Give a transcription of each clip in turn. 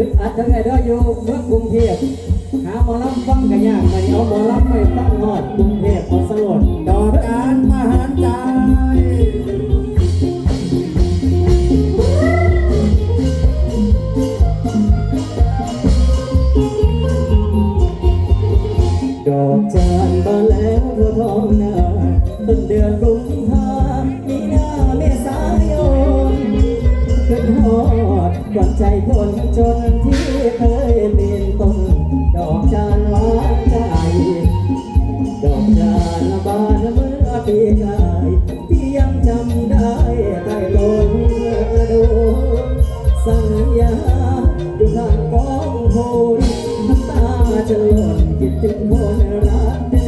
อึดอัดทั้งไงเด้ออยู่เมืองกรุงเทพหาหมอลำฟังกันยากมันเอาหมอลำไม่ฟังหอดกรุงเทพเอสลดดอกจานมหันใจดอกจานบานแล้วทั่วท้องนาต้นเดือนกุมภา อดกวัญใจคนจนที่เคยเป็นต้นดอกจานหวานใจ ดอกจานบานเมื่อปีกายที่ยังจำได้ใต้ลมดูสัญญาอยู่ข้างกองโพนน้ำตาจะหล่นคิดถึงคนรัก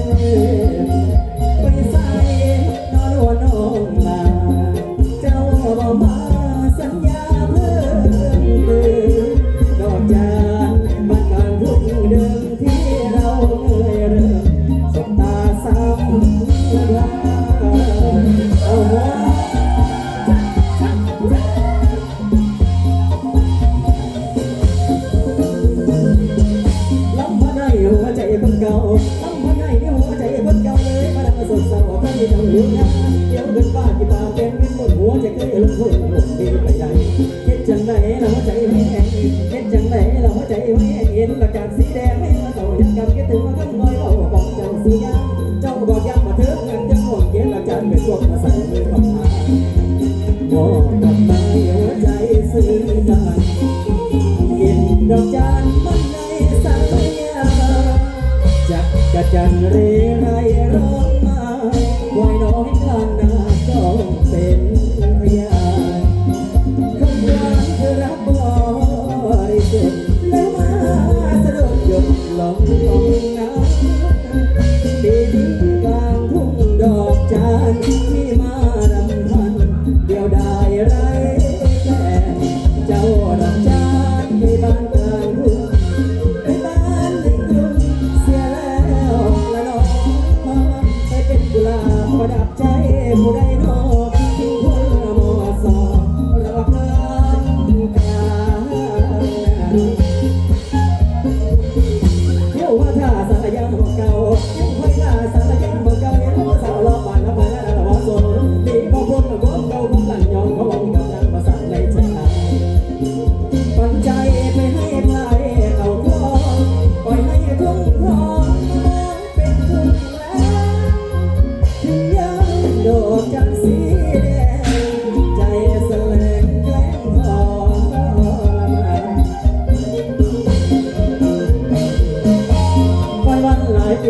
คนเก่าล้ำมาในหัวใจคนเก่าเลยมาดังสดเศร้าไม่มีทางเลือกนะเดี๋ยวเกินฟ้าที่ตาเป็นเป็นบนหัวใจเคยลงทุนลงดีไปใดเฮ็ดจังไดเราหัวใจแห้งเฮ็ดจังไดเราหัวใจแห้งเห็นประกาศสีแดงให้มาเศร้ายังกับคิดถึงมาคำน้อยเบาบอกเจ้าสียางเจ้าบอกย้ำมาเถิดเงินจะห่วงเย็นอาจารย์เป็นพวกมาใส่มือของทางบอกกับตายหัวใจซื้อกันกินดอกจานมันในสัญญา จักกะจันเรไรร้องมาไว้น้อยกลางนาต้องเป็น ประดับใจ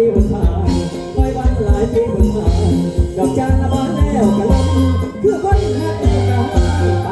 ีบนผ่านคอยวันหลายปีบนผ่านดอกจันทร์ลบานแล้วกะลมคือคนหักเจ้ากัน